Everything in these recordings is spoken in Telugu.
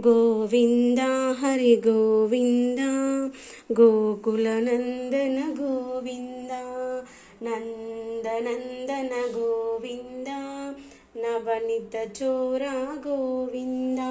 गोविन्द हरिगोविन्द गोकुलनन्दन गोविन्द नन्दनन्दन गोविन्द नवनितचोरा गोविन्दा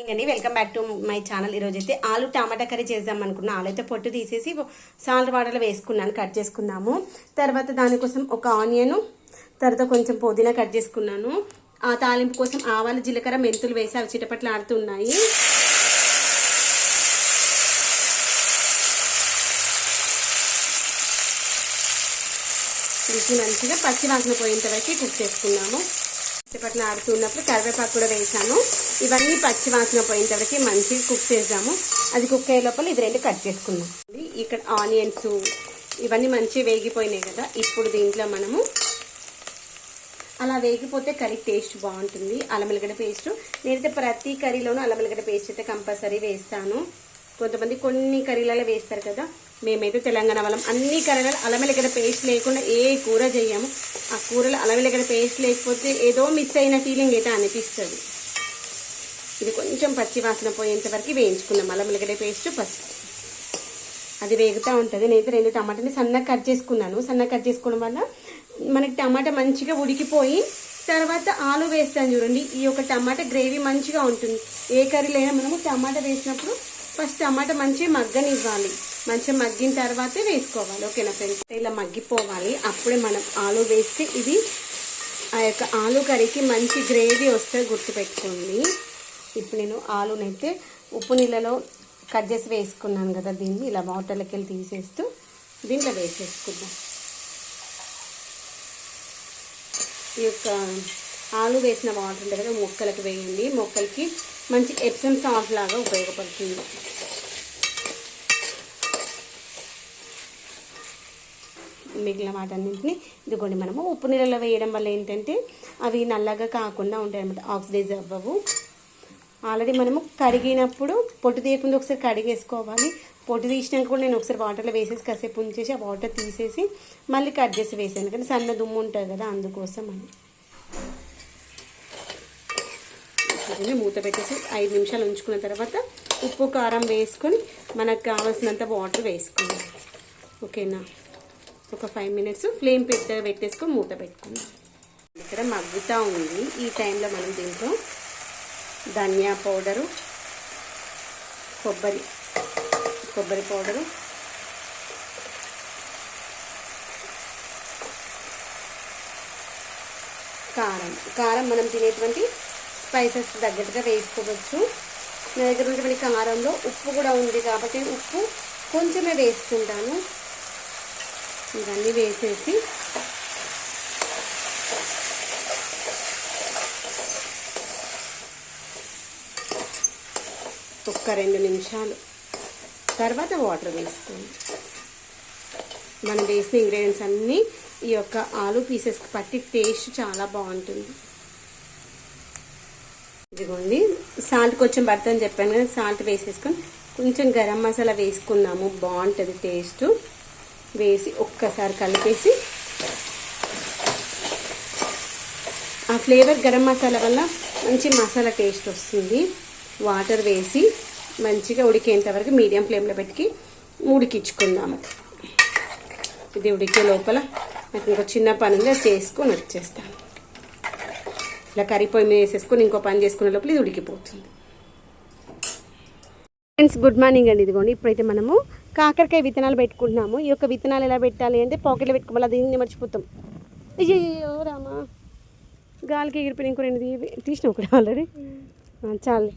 అండి. Welcome back to my channel ఈరోజు అయితే ఆలు టమాటా కర్రీ చేద్దాం అనుకున్నా. ఆలు అయితే పొట్టు తీసేసి సాల్ట్ వాటర్లో వేసుకున్నాను. కట్ చేసుకున్నాము తర్వాత దానికోసం ఒక ఆనియన్ తర్వాత కొంచెం పుదీనా కట్ చేసుకున్నాను. ఆ తాలింపు కోసం ఆవాలు జీలకర్ర మెంతులు వేసి అవి చిటపట్లు ఆడుతున్నాయి. మంచిగా పచ్చి వాసన పోయేంత వరకు కుక్ చేసుకున్నాము. చిటపట్లు ఆడుతున్నప్పుడు కరివేపాకు కూడా వేసాను. ఇవన్నీ పచ్చి వాసన పోయేంతవరకు మంచిగా కుక్ చేద్దాము. అది కుక్ అయ్యే లోపల ఇది రెండు కట్ చేసుకున్నాం ఇక్కడ ఆనియన్స్ ఇవన్నీ మంచిగా వేగిపోయినాయి కదా. ఇప్పుడు దీంట్లో మనము అలా వేగిపోతే కర్రీ టేస్ట్ బాగుంటుంది. అల్లం పేస్ట్. నేనైతే ప్రతి కర్రీలోనూ అల్లం పేస్ట్ అయితే కంపల్సరీ వేస్తాను. కొంతమంది కొన్ని కర్రీలలో వేస్తారు కదా మేమైతే తెలంగాణ వాళ్ళం. అన్ని కర్రీలలో అలమెలగడ పేస్ట్ లేకుండా ఏ కూర చేయము ఆ కూరలో అలమెలగడ పేస్ట్ లేకపోతే ఏదో మిస్ అయిన ఫీలింగ్ అయితే అనిపిస్తుంది. ఇది కొంచెం పచ్చి వాసన పోయేంత వరకు వేయించుకున్నాం అలమెలగడ పేస్ట్ పసుపు. అది వేగుతూ ఉంటుంది. నేనైతే రెండు టమాటాని సన్నగా కట్ చేసుకున్నాను. సన్నగా కట్ చేసుకోవడం వల్ల మనకి టమాటా మంచిగా ఉడికిపోయి తర్వాత ఆలు వేస్తాను చూడండి. ఈ యొక్క టమాటా గ్రేవీ మంచిగా ఉంటుంది. ఏ కర్రీలో అయినా మనము టమాటా వేసినప్పుడు ఫస్ట్ టమాటా మంచిగా మగ్గనివ్వాలి. మంచిగా మగ్గిన తర్వాతే వేసుకోవాలి. ఓకేనా ఫ్రెండ్స్ ఇలా మగ్గిపోవాలి. అప్పుడే మనం ఆలు వేస్తే ఇది ఆ యొక్క ఆలు కర్రీకి మంచి గ్రేవీ వస్తే గుర్తుపెట్టుకోండి. ఇప్పుడు నేను ఆలునైతే ఉప్పు నీళ్ళలో కట్ చేసి వేసుకున్నాను కదా దీన్ని ఇలా వాటర్లోకి వెళ్ళి తీసేస్తూ దీంట్లో వేసేసుకుందాం. ఈ యొక్క ఆలు వేసిన వాటర్ ఉంటుంది కదా మొక్కలకు వేయండి. మొక్కలకి మంచి ఎప్సమ్ సాల్ట్ లాగా ఉపయోగపడుతుంది. మిగిలిన వాటన్నింటిని ఇదిగోండి మనము ఉప్పు నీళ్ళలో వేయడం వల్ల ఏంటంటే అవి నల్లగా కాకుండా ఉంటాయి అనమాట ఆక్సిడైజ్ అవ్వవు. ఆల్రెడీ మనము కడిగినప్పుడు పొట్టు తీయకుండా ఒకసారి కడిగేసుకోవాలి. పొట్టు తీసినాక కూడా నేను ఒకసారి వాటర్లో వేసేసి కాసేపు ఉంచేసి ఆ వాటర్ తీసేసి మళ్ళీ కట్ చేసి వేసాను కానీ సన్న దుమ్ము ఉంటుంది కదా అందుకోసం అని ఇది మూత పెట్టేసి ఐదు నిమిషాలు ఉంచుకున్న తర్వాత ఉప్పు కారం వేసుకొని మనకు కావాల్సినంత వాటర్ వేసుకుందాం. ఓకేనా? ఒక ఫైవ్ మినిట్స్ ఫ్లేమ్ పెద్ద పెట్టేసుకొని మూత పెట్టుకుందాం. ఇక్కడ మగ్గుతూ ఉంది. ఈ టైంలో మనం దీంట్లో ధనియా పౌడరు కొబ్బరి కొబ్బరి పౌడరు కారం. కారం మనం తినేటువంటి స్పైసెస్ తగ్గట్టుగా వేసుకోవచ్చు. నా దగ్గర ఉన్నటువంటి కారంలో ఉప్పు కూడా ఉంది కాబట్టి ఉప్పు కొంచెమే వేసుకుంటాను. ఇవన్నీ వేసేసి ఒక్క రెండు నిమిషాలు తర్వాత వాటర్ వేసుకోండి. మనం వేసిన ఇంగ్రీడియంట్స్ అన్నీ ఈ యొక్క ఆలు పీసెస్కి పట్టి టేస్ట్ చాలా బాగుంటుంది. ఇదిగోండి. సాల్ట్ కొంచెం పడుతుందని చెప్పాను కదా సాల్ట్ వేసేసుకొని కొంచెం గరం మసాలా వేసుకున్నాము. బాగుంటుంది టేస్ట్. వేసి ఒక్కసారి కలిపేసి ఆ ఫ్లేవర్ గరం మసాలా వల్ల మంచి మసాలా టేస్ట్ వస్తుంది. వాటర్ వేసి మంచిగా ఉడికేంత వరకు మీడియం ఫ్లేమ్లో పెట్టి ఉడికించుకుందాము. ఇది ఉడికే లోపల నాకు ఇంకో చిన్న పని ఉంది అది చేసుకొని వచ్చేస్తాను. ఇలా కర్రీ పొయ్యి మీద ఇంకో పని చేసుకునే లోపల ఇది ఉడికిపోతుంది. ఫ్రెండ్స్ గుడ్ మార్నింగ్ అండి ఇదిగోండి. ఇప్పుడైతే మనము కాకరకాయ విత్తనాలు పెట్టుకుంటున్నాము. ఈ యొక్క విత్తనాలు ఎలా పెట్టాలి అంటే పాకెట్లో పెట్టుకోవాలి. దీన్ని మర్చిపోతాం. అయ్యో రామా. గాలికి ఎగిరిపోయిన ఇంకో రెండు తీసినాం ఒకటి ఆల్రెడీ చాలు.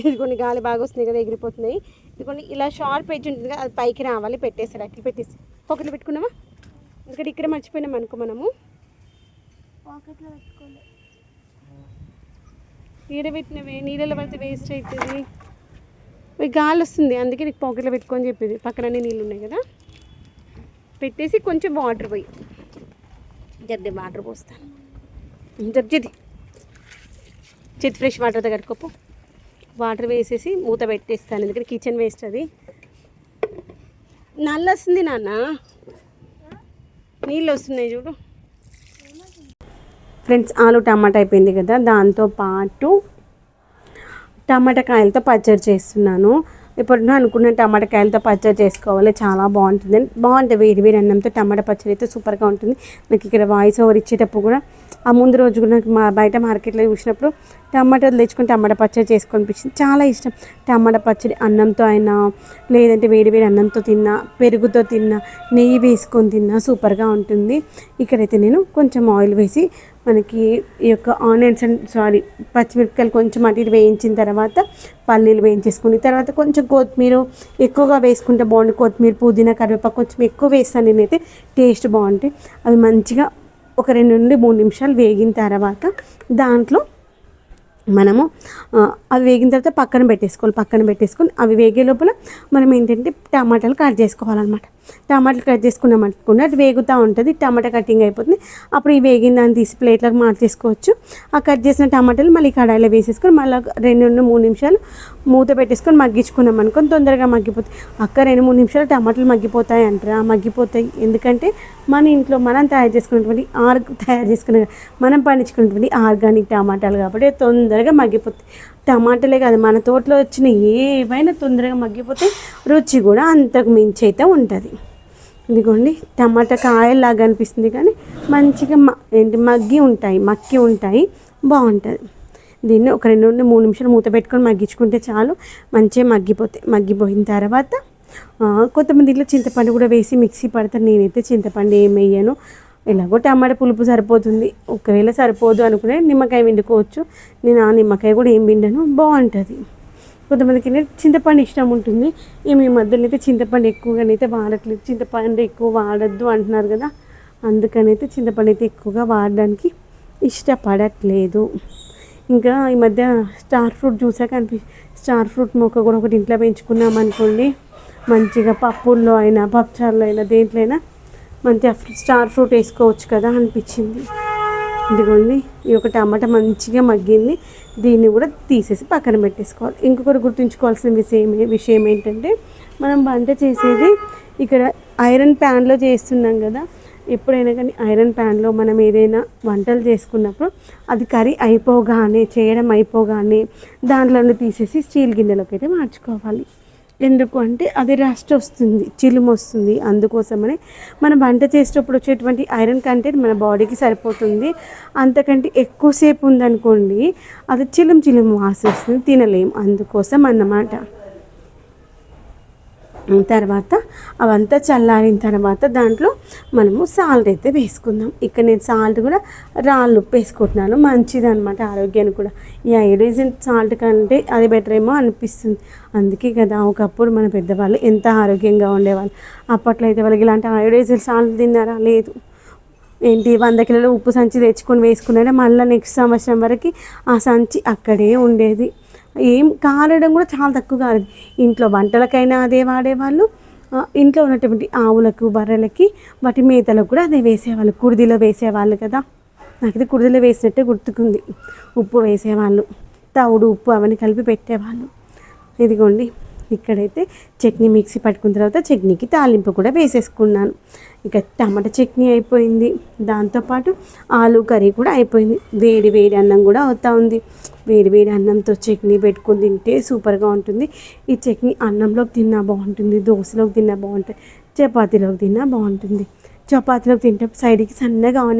ఇదిగోండి గాలి బాగా వస్తుంది కదా ఎగిరిపోతున్నాయి. ఇదిగోండి ఇలా షార్ప్ ఎడ్జ్ ఉంటుంది కదా అది పైకి రావాలి. పెట్టేసారు అట్లా పెట్టేసి. పాకెట్లో పెట్టుకున్నామా ఇక్కడ ఇక్కడ మర్చిపోయినాం అనుకో మనము. పాకెట్లో పెట్టుకోలేదు. ఈడబెట్టినవే నీళ్ళలో పడితే వేస్ట్ అవుతుంది ఇవి గాలి వస్తుంది అందుకే నీకు పాకెట్లో పెట్టుకొని చెప్పేది. పక్కన నీళ్ళు ఉన్నాయి కదా. పెట్టేసి కొంచెం వాటర్ పోయి. జర్ది వాటర్ పోస్తాను. జర్జిది చేతి ఫ్రెష్ వాటర్తో కట్టుకోపు వాటర్ వేసేసి మూత పెట్టేస్తాను ఎందుకంటే కిచెన్ వేస్ట్ అది. నల్ల వస్తుంది నాన్న. నీళ్ళు వస్తున్నాయి చూడు. ఫ్రెండ్స్ ఆలు టమాటా అయిపోయింది కదా దాంతో పాటు టమాటా కాయలతో పచ్చడి చేస్తున్నాను. ఇప్పుడు నేను అనుకున్న టమాటా కాయలతో పచ్చడి చేసుకోవాలి చాలా బాగుంటుంది. బాగుంటుంది వేడి వేడి అన్నంతో టమాటా పచ్చడి అయితే సూపర్గా ఉంటుంది. నాకు ఇక్కడ వాయిస్ ఓవర్ ఇచ్చేటప్పుడు కూడా ఆ ముందు రోజు కూడా నాకు మా బయట మార్కెట్లో చూసినప్పుడు టమాటాలు తెచ్చుకొని టమాటా పచ్చడి చేసుకొని అనిపించింది చాలా ఇష్టం. టమాటా పచ్చడి అన్నంతో అయినా లేదంటే వేడి వేడి అన్నంతో తిన్నా పెరుగుతో తిన్నా నెయ్యి వేసుకొని తిన్నా సూపర్గా ఉంటుంది. ఇక్కడైతే నేను కొంచెం ఆయిల్ వేసి మనకి ఈ యొక్క ఆనియన్స్ అండ్ సారీ పచ్చిమిరపకాయలు కొంచెం అటు ఇటు వేయించిన తర్వాత పల్లీలు వేయించేసుకుని తర్వాత కొంచెం కొత్తిమీర ఎక్కువగా వేసుకుంటే బాగుంటుంది. కొత్తిమీర పుదీనా కరివేపాకు కొంచెం ఎక్కువ వేస్తాను నేనైతే. టేస్ట్ బాగుంటాయి. అవి మంచిగా ఒక రెండు నుండి మూడు నిమిషాలు వేగిన తర్వాత దాంట్లో మనము అవి వేగిన తర్వాత పక్కన పెట్టేసుకోవాలి. పక్కన పెట్టేసుకొని అవి వేగే లోపల మనం ఏంటంటే టమాటాలు కట్ చేసుకోవాలన్నమాట. టమాటాలు కట్ చేసుకున్నాం అనుకోండి అది వేగుతూ ఉంటుంది టమాటా కటింగ్ అయిపోతుంది. అప్పుడు ఈ వేగిన దాన్ని తీసి ప్లేట్లకు మార్చేసుకోవచ్చు. ఆ కట్ చేసిన టమాటాలు మళ్ళీ కడాయిలో వేసేసుకొని మళ్ళీ రెండు నుండి మూడు నిమిషాలు మూత పెట్టేసుకొని మగ్గించుకున్నాం అనుకొని తొందరగా మగ్గిపోతాయి అక్క రెండు మూడు నిమిషాలు టమాటాలు మగ్గిపోతాయి అంటారా? మగ్గిపోతాయి. ఎందుకంటే మన ఇంట్లో మనం తయారు చేసుకున్నటువంటి ఆర్గ్ తయారు చేసుకునే మనం పండించుకున్నటువంటి ఆర్గానిక్ టమాటాలు కాబట్టి తొందరగా మగ్గిపోతాయి. టమాటాలే కాదు మన తోటలో వచ్చిన ఏవైనా తొందరగా మగ్గిపోతే రుచి కూడా అంతకు మించి అయితే ఉంటుంది. ఇదిగోండి టమాటా కాయల్లాగా అనిపిస్తుంది కానీ మంచిగా మ ఏంటి మగ్గి ఉంటాయి మక్కి ఉంటాయి బాగుంటుంది. దీన్ని ఒక రెండు నుండి మూడు నిమిషాలు మూత పెట్టుకొని మగ్గించుకుంటే చాలు మంచిగా మగ్గిపోతాయి మగ్గిపోయిన తర్వాత కొంతమంది ఇట్లా చింతపండు కూడా వేసి మిక్సీ పడతారు. నేనైతే చింతపండు ఏం వేయను. ఎలాగో టమాటా పులుపు సరిపోతుంది. ఒకవేళ సరిపోదు అనుకునే నిమ్మకాయ పిండుకోవచ్చు. నేను ఆ నిమ్మకాయ కూడా ఏం పిండను? బాగుంటుంది. కొంతమందికి చింతపండు ఇష్టం ఉంటుంది. ఈ మధ్యలో అయితే చింతపండు ఎక్కువగానైతే వాడట్లేదు. చింతపండు ఎక్కువ వాడద్దు అంటున్నారు కదా. అందుకనైతే చింతపండు అయితే ఎక్కువగా వాడడానికి ఇష్టపడట్లేదు. ఇంకా ఈ మధ్య స్టార్ ఫ్రూట్ చూసాక అనిపి స్టార్ ఫ్రూట్ మొక్క కూడా ఒకటి ఇంట్లో పెంచుకున్నాం అనుకోండి మంచిగా పప్పుల్లో అయినా పప్పుచారులో అయినా దేంట్లో అయినా మంచిగా స్టార్ ఫ్రూట్ వేసుకోవచ్చు కదా అనిపించింది. ఇదిగోండి ఈ ఒక టమాటా మంచిగా మగ్గింది. దీన్ని కూడా తీసేసి పక్కన పెట్టేసుకోవాలి. ఇంకొకటి గుర్తుంచుకోవాల్సిన విషయం విషయం ఏంటంటే మనం వంట చేసేది ఇక్కడ ఐరన్ ప్యాన్లో చేస్తున్నాం కదా. ఎప్పుడైనా కానీ ఐరన్ ప్యాన్లో మనం ఏదైనా వంటలు చేసుకున్నప్పుడు అది కర్రీ అయిపోగానే చేయడం అయిపోగానే దాంట్లో తీసేసి స్టీల్ గిన్నెలోకి అయితే మార్చుకోవాలి. ఎందుకు అంటే అది రస్ట్ వస్తుంది చిలుము వస్తుంది. అందుకోసమని మనం వంట చేసేటప్పుడు వచ్చేటువంటి ఐరన్ కంటెంట్ మన బాడీకి సరిపోతుంది. అంతకంటే ఎక్కువసేపు ఉందనుకోండి అది చిలుము చిలుము వాసన తినలేము అందుకోసం అన్నమాట తర్వాత అవంతా చల్లారిన తర్వాత దాంట్లో మనము సాల్ట్ అయితే వేసుకుందాం. ఇక్కడ నేను సాల్ట్ కూడా రాళ్ళు ఉప్పు వేసుకుంటున్నాను. మంచిది అనమాట ఆరోగ్యానికి కూడా. ఈ ఐడైజిన్ సాల్ట్ కంటే అది బెటర్ ఏమో అనిపిస్తుంది. అందుకే కదా ఒకప్పుడు మన పెద్దవాళ్ళు ఎంత ఆరోగ్యంగా ఉండేవాళ్ళు. అప్పట్లో అయితే వాళ్ళకి ఇలాంటి అయోడైజిన్ సాల్ట్ తిన్నారా? లేదు. ఏంటి వంద కిలోల ఉప్పు సంచి తెచ్చుకొని వేసుకున్నారా? మళ్ళీ నెక్స్ట్ సంవత్సరం వరకు ఆ సంచి అక్కడే ఉండేది. ఏం కారడం కూడా చాలా తక్కువ కారదు ఇంట్లో వంటలకైనా అదే వాడేవాళ్ళు. ఇంట్లో ఉన్నటువంటి ఆవులకు బర్రెలకి వాటి మేతలకు కూడా అదే వేసేవాళ్ళు. కుడిదిలో వేసేవాళ్ళు కదా. నాకైతే కుడిదిలో వేసినట్టే గుర్తుకుంది. ఉప్పు వేసేవాళ్ళు. తవుడు ఉప్పు అవన్నీ కలిపి పెట్టేవాళ్ళు. ఇదిగోండి. ఇక్కడైతే చట్నీ మిక్సీ పట్టుకున్న తర్వాత చట్నీకి తాలింపు కూడా వేసేసుకున్నాను. ఇక టమాటా చట్నీ అయిపోయింది. దాంతోపాటు ఆలు కర్రీ కూడా అయిపోయింది. వేడి వేడి అన్నం కూడా అవుతా ఉంది. వేడి వేడి అన్నంతో చట్నీ పెట్టుకొని తింటే సూపర్గా ఉంటుంది. ఈ చట్నీ అన్నంలోకి తిన్నా బాగుంటుంది దోశలోకి తిన్నా బాగుంటుంది చపాతీలోకి తిన్నా బాగుంటుంది. చపాతీలోకి తింటే సైడ్కి సన్నగా ఆనియన్స్